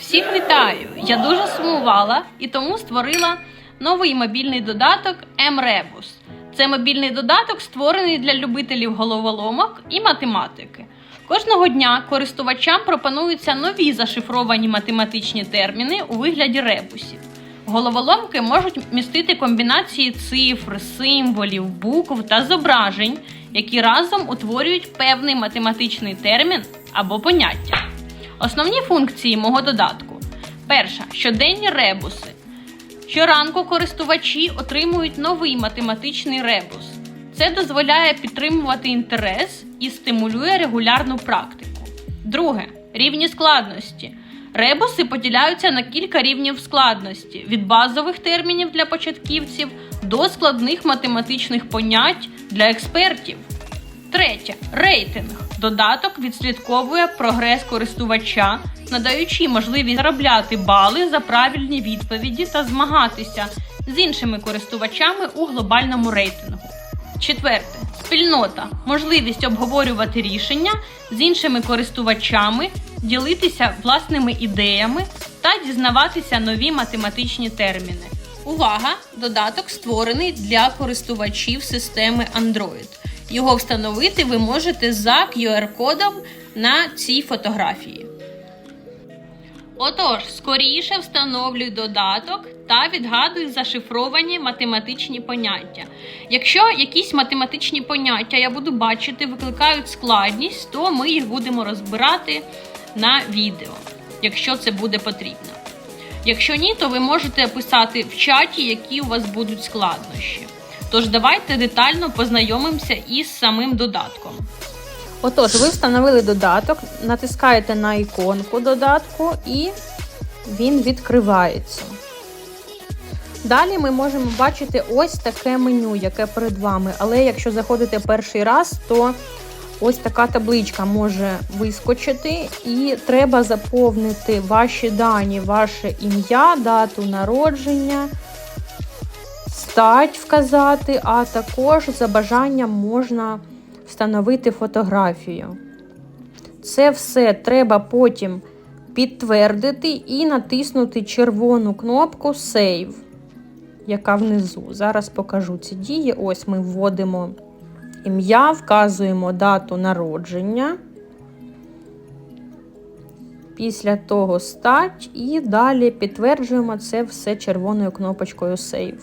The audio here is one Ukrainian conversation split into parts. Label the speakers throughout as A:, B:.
A: Всіх вітаю! Я дуже сумувала і тому створила новий мобільний додаток MRebus. Це мобільний додаток, створений для любителів головоломок і математики. Кожного дня користувачам пропонуються нові зашифровані математичні терміни у вигляді ребусів. Головоломки можуть містити комбінації цифр, символів, букв та зображень, які разом утворюють певний математичний термін або поняття. Основні функції мого додатку: перша щоденні ребуси. Щоранку користувачі отримують новий математичний ребус. Це дозволяє підтримувати інтерес і стимулює регулярну практику. Друге рівні складності. Ребуси поділяються на кілька рівнів складності: від базових термінів для початківців до складних математичних понять для експертів. Третє рейтинг. Додаток відслідковує прогрес користувача, надаючи можливість заробляти бали за правильні відповіді та змагатися з іншими користувачами у глобальному рейтингу. Четверте спільнота. Можливість обговорювати рішення з іншими користувачами, ділитися власними ідеями та дізнаватися нові математичні терміни. Увага! Додаток створений для користувачів системи Android. Його встановити ви можете за QR-кодом на цій фотографії. Отож, скоріше встановлюй додаток та відгадуй зашифровані математичні поняття. Якщо якісь математичні поняття я буду бачити, викликають складність, то ми їх будемо розбирати на відео, якщо це буде потрібно. Якщо ні, то ви можете писати в чаті, які у вас будуть складнощі. Тож давайте детально познайомимося із самим додатком.
B: Отож, ви встановили додаток, натискаєте на іконку додатку і він відкривається. Далі ми можемо бачити ось таке меню, яке перед вами. Але якщо заходите перший раз, то ось така табличка може вискочити, і треба заповнити ваші дані, ваше ім'я, дату народження, стать вказати, а також за бажанням можна встановити фотографію. Це все треба потім підтвердити і натиснути червону кнопку Save, яка внизу. Зараз покажу ці дії. Ось ми вводимо ім'я, вказуємо дату народження. Після того стать і далі підтверджуємо це все червоною кнопочкою Save.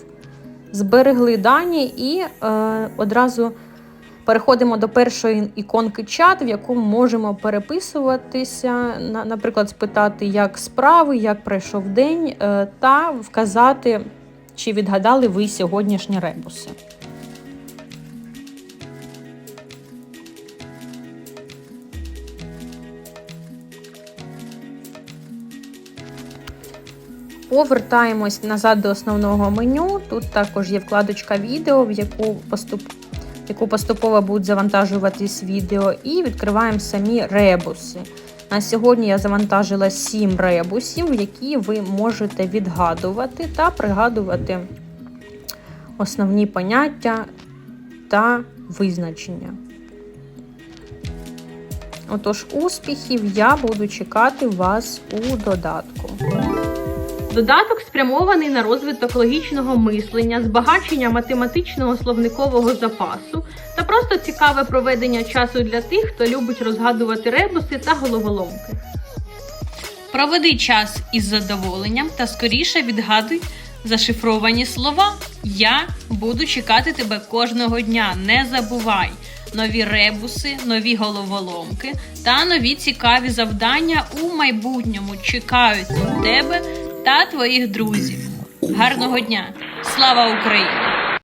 B: Зберегли дані і е, одразу переходимо до першої іконки чат, в яку можемо переписуватися, на- наприклад, спитати, як справи, як пройшов день, е, та вказати, чи відгадали ви сьогоднішні ребуси. Повертаємось назад до основного меню. Тут також є вкладочка відео, в яку поступ... яку поступово будуть завантажуватись відео, і відкриваємо самі ребуси. На сьогодні я завантажила 7 ребусів, які ви можете відгадувати та пригадувати основні поняття та визначення. Отож, успіхів я буду чекати вас у додатку.
A: Додаток спрямований на розвиток логічного мислення, збагачення математичного словникового запасу та просто цікаве проведення часу для тих, хто любить розгадувати ребуси та головоломки. Проведи час із задоволенням та скоріше відгадуй зашифровані слова. Я буду чекати тебе кожного дня. Не забувай! Нові ребуси, нові головоломки та нові цікаві завдання у майбутньому чекають на тебе та твоїх друзів. Гарного дня! Слава Україні!